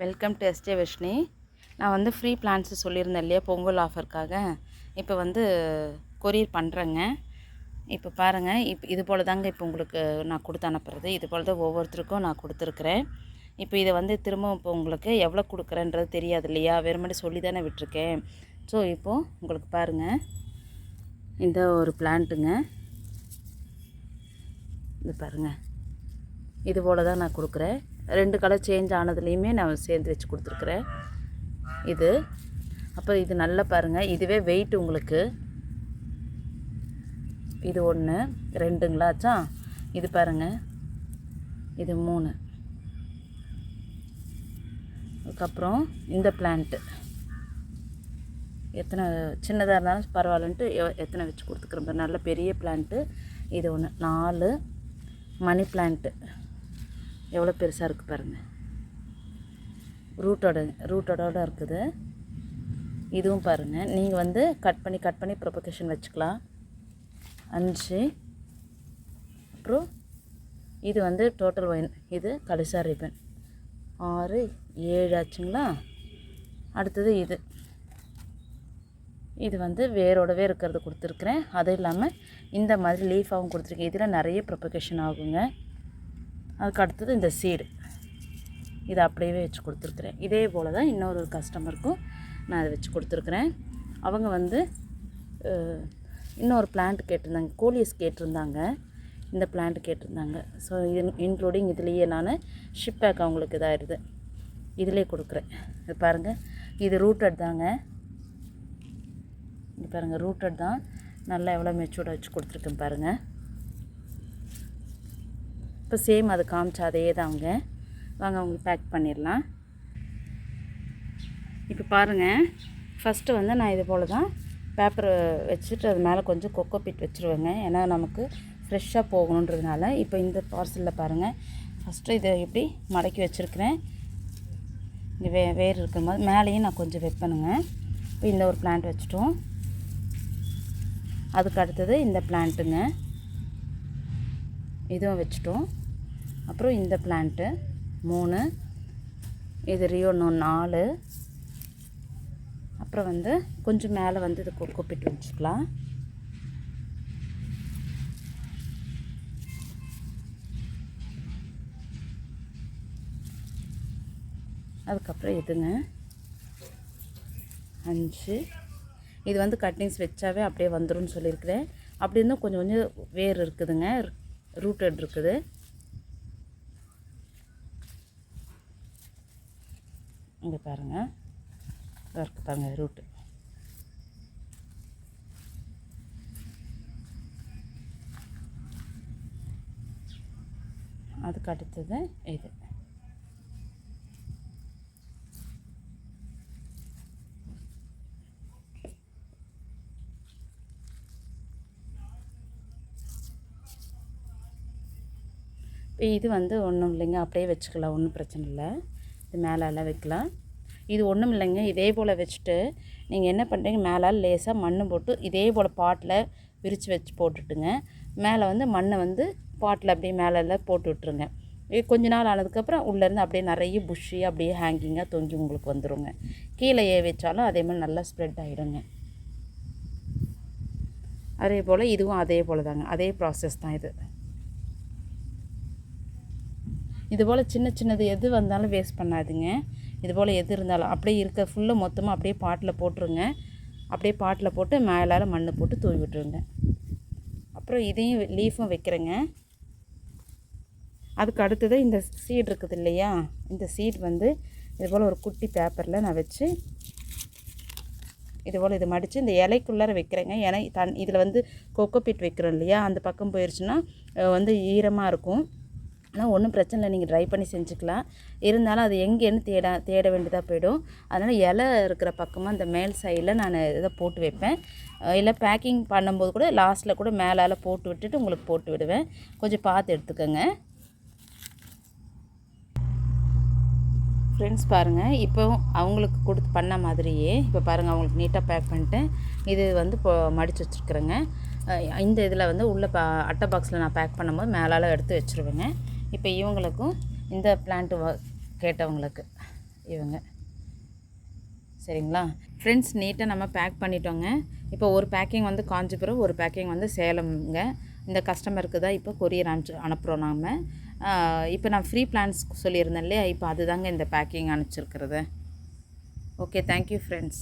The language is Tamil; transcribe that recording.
வெல்கம் டு எஸ்டே விஷ்ணி நான் வந்து ஃப்ரீ பிளான்ஸு சொல்லியிருந்தேன் இல்லையா பொங்கல் ஆஃபருக்காக இப்போ வந்து கொரியர் பண்ணுறேங்க இப்போ பாருங்கள் இப்போ இது போல் தாங்க இப்போ உங்களுக்கு நான் கொடுத்து அனுப்புறது. இது போல் தான் ஒவ்வொருத்தருக்கும் நான் கொடுத்துருக்குறேன். இப்போ இதை வந்து திரும்ப இப்போ உங்களுக்கு எவ்வளோ கொடுக்குறேன்றது தெரியாது இல்லையா? வெறுமனே சொல்லி தானே விட்டுருக்கேன். ஸோ இப்போது உங்களுக்கு பாருங்கள் இந்த ஒரு பிளான்ட்டுங்க இது பாருங்கள் இது போல் தான் நான் கொடுக்குறேன். ரெண்டு கலர் சேஞ்ச் ஆனதுலேயுமே நான் சேர்ந்து வச்சு கொடுத்துருக்குறேன். இது. அப்புறம் இது நல்லா பாருங்கள் இதுவே வெயிட் உங்களுக்கு. இது ஒன்று ரெண்டுங்களாச்சா இது பாருங்கள் இது மூணு. அதுக்கப்புறம் இந்த பிளான்ட்டு எத்தனை சின்னதாக இருந்தாலும் பரவாயில்லன்ட்டு எத்தனை வச்சு கொடுத்துக்கிறேன் நல்ல பெரிய பிளான்ட்டு இது ஒன்று நாலு. மணி பிளான்ட்டு எவ்வளோ பெருசாக இருக்குது பாருங்கள் ரூட்டோட ரூட்டோட இருக்குது. இதுவும் பாருங்கள் நீங்கள் வந்து கட் பண்ணி கட் பண்ணி ப்ரொபகேஷன் வச்சுக்கலாம். அஞ்சு. அப்புறம் இது வந்து டோட்டல் ஒயின் இது கலிசா ரிப்பன் ஆறு ஏழு ஆச்சுங்களா? அடுத்தது இது. இது வந்து வேரோடவே இருக்கிறது கொடுத்துருக்குறேன். அதுவும் இல்லாமல் இந்த மாதிரி லீஃபாகவும் கொடுத்துருக்கேன். இதில் நிறைய ப்ரொபகேஷன் ஆகுங்க. அதுக்கு அடுத்தது இந்த சீடு இதை அப்படியே வச்சு கொடுத்துருக்குறேன். இதே போல் தான் இன்னொரு கஸ்டமருக்கும் நான் அதை வச்சு கொடுத்துருக்குறேன். அவங்க வந்து இன்னொரு பிளான்ட் கேட்டிருந்தாங்க. கோலியஸ் கேட்டிருந்தாங்க. இந்த பிளான்ட் கேட்டிருந்தாங்க. ஸோ இது இன்க்ளூடிங் இதுலேயே நான் ஷிப் பேக் அவங்களுக்கு இதாகிடுது இதிலே கொடுக்குறேன். இது பாருங்கள் இது ரூட்டட் தாங்க. இது பாருங்கள் ரூட்டட் தான். நல்லா எவ்வளோ மெச்சூர்டாக வச்சு கொடுத்துருக்கேன் பாருங்கள் இப்போ சேம் அது காமிச்சா அதே தாங்க வாங்க அவங்களுக்கு பேக் பண்ணிடலாம். இப்போ பாருங்கள் ஃபஸ்ட்டு வந்து நான் இது போல் தான் பேப்பர் வச்சுட்டு அது மேலே கொஞ்சம் கொக்கோ பிட் வச்சுருவேங்க. ஏன்னா நமக்கு ஃப்ரெஷ்ஷாக போகணுன்றதுனால இப்போ இந்த பார்சலில் பாருங்கள் ஃபஸ்ட்டு இதை இப்படி மடக்கி வச்சுருக்கிறேன். இங்கே வே வேர் இருக்கிற மாதிரி மேலேயும் நான் கொஞ்சம் வைப்பேனுங்க. இப்போ இந்த ஒரு பிளான்ட் வச்சுட்டோம். அதுக்கு அடுத்தது இந்த பிளான்ட்டுங்க இதுவும் வச்சுட்டோம். அப்புறம் இந்த பிளான்ட்டு மூணு இது ரியோனோ நாலு. அப்புறம் வந்து கொஞ்சம் மேலே வந்து இது கொ- கொப்பிட்டு வச்சுக்கலாம். அதுக்கப்புறம் இதுங்க. அஞ்சு. இது வந்து கட்டிங்ஸ் வச்சாவே அப்படியே வந்துடும் சொல்லியிருக்கிறேன். அப்படி இருந்தும் கொஞ்சம் கொஞ்சம் வேர் இருக்குதுங்க. ரூட்டட் இருக்குது. இங்கே பாருங்கள் இதோ இருக்கு பாருங்கள் ரூட்டு அதுக்கு அடுத்தது இது. இப்போ இது வந்து ஒன்றும் இல்லைங்க அப்படியே வச்சுக்கலாம் ஒன்றும் பிரச்சனை இல்லை. இது மேலெல்லாம் வைக்கலாம். இது ஒன்றும் இல்லைங்க. இதே போல் வச்சுட்டு நீங்கள் என்ன பண்ணுறீங்க மேலே லேசாக மண் போட்டு இதே போல் பாட்டில் விரித்து வச்சு போட்டுட்டுங்க. மேலே வந்து மண்ணை வந்து பாட்டில் அப்படியே மேலே போட்டு விட்ருங்க கொஞ்ச நாள் ஆனதுக்கப்புறம் உள்ளேருந்து அப்படியே நிறைய புஷ்ஷி அப்படியே ஹேங்கிங்காக தொங்கி உங்களுக்கு வந்துருங்க. கீழே ஏ வச்சாலும் அதே மாதிரி நல்லா ஸ்ப்ரெட் ஆகிடுங்க அதே போல் இதுவும் அதே போல் தாங்க அதே ப்ராசஸ் தான் இது. இது போல் சின்ன சின்னது எது வந்தாலும் வேஸ்ட் பண்ணாதுங்க. இது போல் எது இருந்தாலும் அப்படியே இருக்க ஃபுல்லாக மொத்தமாக அப்படியே பாட்டில் போட்டுருங்க. அப்படியே பாட்டில் போட்டு மேலால் மண் போட்டு தூவி விட்டுருங்க. அப்புறம் இதையும் லீஃபும் வைக்கிறேங்க. அதுக்கு அடுத்தது இந்த சீட் இருக்குது இல்லையா? இந்த சீட் வந்து இது போல் ஒரு குட்டி பேப்பரில் நான் வச்சு இது போல் இது மடித்து இந்த இலைக்குள்ளார வைக்கிறேங்க. ஏன்னா தன் இதில் வந்து கொக்கோ பிட் வைக்கிறோம் இல்லையா? அந்த பக்கம் போயிடுச்சுன்னா வந்து ஈரமாக இருக்கும். ஆனால் ஒன்றும் பிரச்சனை இல்லை. நீங்கள் ட்ரை பண்ணி செஞ்சுக்கலாம். இருந்தாலும் அது எங்கேன்னு தேட தேட வேண்டியதாக போயிடும். அதனால் இலை இருக்கிற பக்கமாக இந்த மேல் சைடில் நான் இதை போட்டு வைப்பேன். இல்லை பேக்கிங் பண்ணும்போது கூட லாஸ்ட்டில் கூட மேலால் போட்டு விட்டுட்டு உங்களுக்கு போட்டு விடுவேன். கொஞ்சம் பார்த்து எடுத்துக்கோங்க. ஃப்ரெண்ட்ஸ் பாருங்கள் இப்போ அவங்களுக்கு கொடுத்து பண்ண மாதிரியே இப்போ பாருங்கள் அவங்களுக்கு நீட்டாக பேக் பண்ணிட்டேன். இது வந்து இப்போ மடித்து வச்சுருக்குறேங்க. இந்த இதில் வந்து உள்ளே பா அட்டை பாக்ஸில் நான் பேக் பண்ணும்போது மேலால் எடுத்து வச்சுருவேங்க. இப்போ இவங்களுக்கும் இந்த பிளான்ட்டு கேட்டவங்களுக்கு இவங்க. சரிங்களா? ஃப்ரெண்ட்ஸ் நீட்டாக நம்ம பேக் பண்ணிட்டோங்க. இப்போ ஒரு பேக்கிங் வந்து காஞ்சிபுரம் ஒரு பேக்கிங் வந்து சேலம்ங்க. இந்த கஸ்டமருக்கு தான் இப்போ கொரியர் அனுப்பிச்சு அனுப்புகிறோம் நாம். இப்போ நான் ஃப்ரீ பிளான்ஸ் சொல்லியிருந்தேன் இல்லையா? இப்போ அதுதாங்க இந்த packing அனுப்பிச்சிருக்கிறது. Okay thank you friends